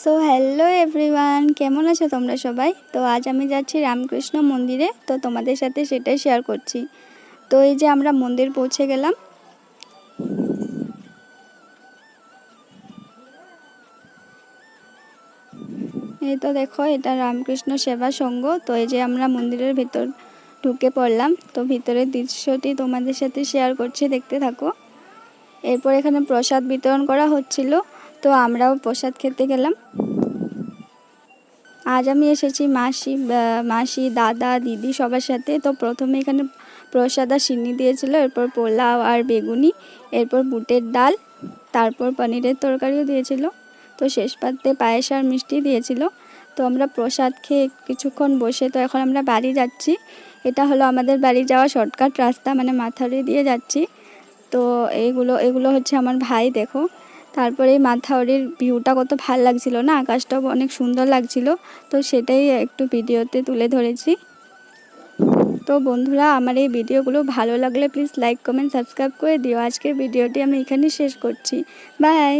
So hello everyone কেমন আছো তোমরা সবাই? তো আজ আমি যাচ্ছি রামকৃষ্ণ মন্দিরে, তো তোমাদের সাথে সেটাই শেয়ার করছি। তো এই যে আমরা মন্দির পৌঁছে গেলাম। এই তো দেখো, এটা রামকৃষ্ণ সেবা সংঘ তো এই যে আমরা মন্দিরের ভিতর ঢুকে পড়লাম। তো ভিতরের দৃশ্যটি তোমাদের সাথে শেয়ার করছি, দেখতে থাকো। এরপর এখানে প্রসাদ বিতরণ করা হচ্ছিল। তো আমরাও প্রসাদ খেতে গেলাম। আজ আমি এসেছি মাসি মাসি, দাদা, দিদি সবার সাথে। তো প্রথমে এখানে প্রসাদ আর সিন্নি দিয়েছিল, এরপর পোলাও আর বেগুনি, এরপর বুটের ডাল, তারপর পনিরের তরকারিও দিয়েছিল। তো শেষ পাতে পায়েস আর মিষ্টি দিয়েছিল। তো আমরা প্রসাদ খেয়ে কিছুক্ষণ বসে, তো এখন আমরা বাড়ি যাচ্ছি। এটা হলো আমাদের বাড়ি যাওয়া শর্টকাট রাস্তা মানে মাথারি দিয়ে যাচ্ছি। তো এইগুলো এগুলো হচ্ছে আমার ভাই, দেখো। তারপরে এই মাথাউরির ভিউটা কত ভালো লাগছিল না? আকাশটাও অনেক সুন্দর লাগছিল। তো সেটাই একটু ভিডিওতে তুলে ধরেছি। তো বন্ধুরা, আমার এই ভিডিওগুলো ভালো লাগলে প্লিজ লাইক কমেন্ট সাবস্ক্রাইব করে দিও। আজকের ভিডিওটি আমি এখানেই শেষ করছি। বাই